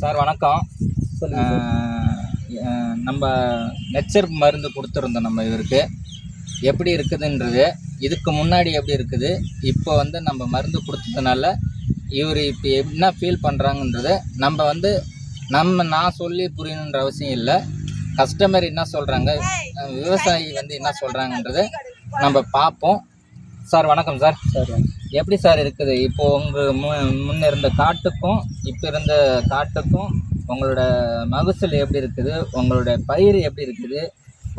Sir வணக்கம். நம்ம நெச்சர் மருந்து கொடுத்துருந்தோம் நம்ம இவருக்கு. எப்படி இருக்குதுன்றது இதுக்கு முன்னாடி எப்படி இருக்குது இப்போ வந்து நம்ம மருந்து கொடுத்ததுனால இவர் இப்போ என்ன ஃபீல் பண்ணுறாங்கன்றத நம்ம வந்து நம்ம நான் சொல்லி புரியணுன்ற அவசியம் இல்லை. கஸ்டமர் என்ன சொல்கிறாங்க விவசாயி வந்து என்ன சொல்கிறாங்கன்றத நம்ம பார்ப்போம். சார் வணக்கம் சார். சார் எப்படி சார் இருக்குது? இப்போ உங்கள் மு முன்ன இருந்த காட்டுக்கும் இப்போ இருந்த காட்டுக்கும் உங்களோட மகசூல் எப்படி இருக்குது? உங்களோட பயிர் எப்படி இருக்குது?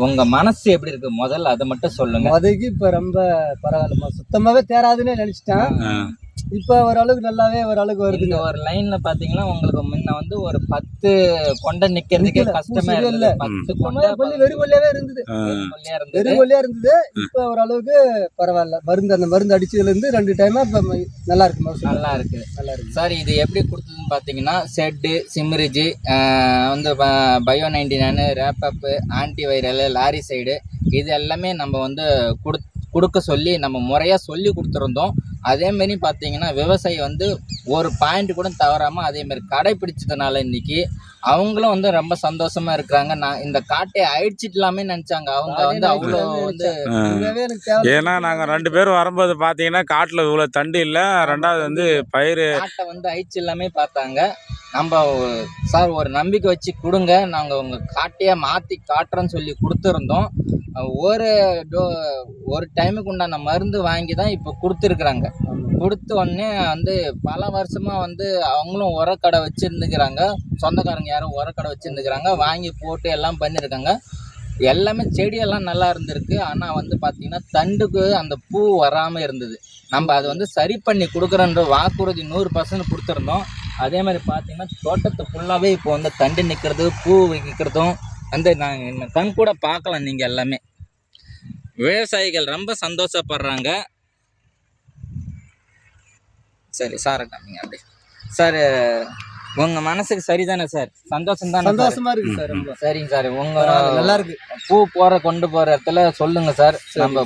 உங்கள் மனசு எப்படி இருக்குது முதல்ல அதை மட்டும் சொல்லுங்க. முதக்கு இப்ப ரொம்ப பரவாயில்லம்மா சுத்தமாவே தேராதுன்னு நினைச்சிட்டேன். இப்ப ஓரளவுக்கு நல்லாவே ஓரளவுக்கு வருதுங்க. இந்த ஒரு லைன்ல பாத்தீங்கன்னா உங்களுக்கு முன்ன வந்து ஒரு பத்து கொண்டை நிக்கிறதுக்கே கஷ்டமா இல்ல. பத்து கொண்டை கொல்லி வெறும் கொல்லியாவே இருந்தது. கொல்லையா இருந்தது. வெறும் கொல்லியா இருந்தது. இப்ப ஓரளவுக்கு பரவாயில்ல. மருந்து அந்த மருந்து அடிச்சதுல இருந்து ரெண்டு டைமா இப்ப நல்லா இருக்கு மகசூல். நல்லா இருக்கு. நல்லா இருக்கு. சார் இது எப்படி கொடுத்ததுன்னு பார்த்தீங்கன்னா செட்டு சிம்ரிஜி வந்து பயோ நைன்டி நைனு ரேப்பப்பு ஆன்டி வைரல் லாரி சைடு இது எல்லாமே நம்ம வந்து கொடு கொடுக்க சொல்லி நம்ம முறையாக சொல்லி கொடுத்துருந்தோம். அதேமாரி பார்த்தீங்கன்னா விவசாயி வந்து ஒரு பாயிண்ட் கூட தவறாமல் அதேமாரி கடைப்பிடிச்சதுனால இன்னைக்கு அவங்களும் வந்து ரொம்ப சந்தோஷமா இருக்கிறாங்க. நான் இந்த காட்டை அழிச்சிடலாமே நினச்சாங்க. அவங்க வந்து அவ்வளோ வந்து ஏன்னா நாங்கள் ரெண்டு பேரும் வரும்போது பார்த்தீங்கன்னா காட்டில் இவ்வளோ தண்டு இல்லை. ரெண்டாவது வந்து பயிர் காட்டை வந்து அழிச்சு எல்லாமே பார்த்தாங்க. நம்ம சார் ஒரு நம்பிக்கை வச்சு கொடுங்க. நாங்கள் உங்கள் காட்டையே மாற்றி காட்டுறோன்னு சொல்லி கொடுத்துருந்தோம். ஒரு டோ ஒரு டைமுக்கு உண்டான மருந்து வாங்கி தான் இப்போ கொடுத்துருக்குறாங்க. கொடுத்த உடனே வந்து பல வருஷமாக வந்து அவங்களும் உரக்கடை வச்சுருந்துக்கிறாங்க. சொந்தக்காரங்க யாரும் உரக்கடை வச்சுருந்துக்கிறாங்க. வாங்கி போட்டு எல்லாம் பண்ணியிருக்காங்க எல்லாமே செடியெல்லாம் நல்லா இருந்திருக்கு. ஆனால் வந்து பார்த்திங்கன்னா தண்டுக்கு அந்த பூ வராமல் இருந்தது. நம்ம அதை வந்து சரி பண்ணி கொடுக்குறோன்ற வாக்குறுதி நூறு பர்சன்ட் கொடுத்துருந்தோம். அதே மாதிரி பார்த்தீங்கன்னா தோட்டத்தை ஃபுல்லாகவே இப்போ வந்து தண்டு நிற்கிறது பூ வைக்கிறதும் வந்து நாங்கள் கண் கூட பார்க்கலாம் நீங்கள் எல்லாமே. விவசாயிகள் ரொம்ப சந்தோஷப்படுறாங்க. சரி சார் காமிங்க அப்படி சார் உங்கள் மனசுக்கு சரிதானே சார் சந்தோஷம் தானே சந்தோஷமா இருக்கு சார் ரொம்ப. சரிங்க சார் உங்க பரவாயில்ல, நல்லா இருக்கு. பூ போற கொண்டு போற இடத்துல சொல்லுங்க சார். நம்ம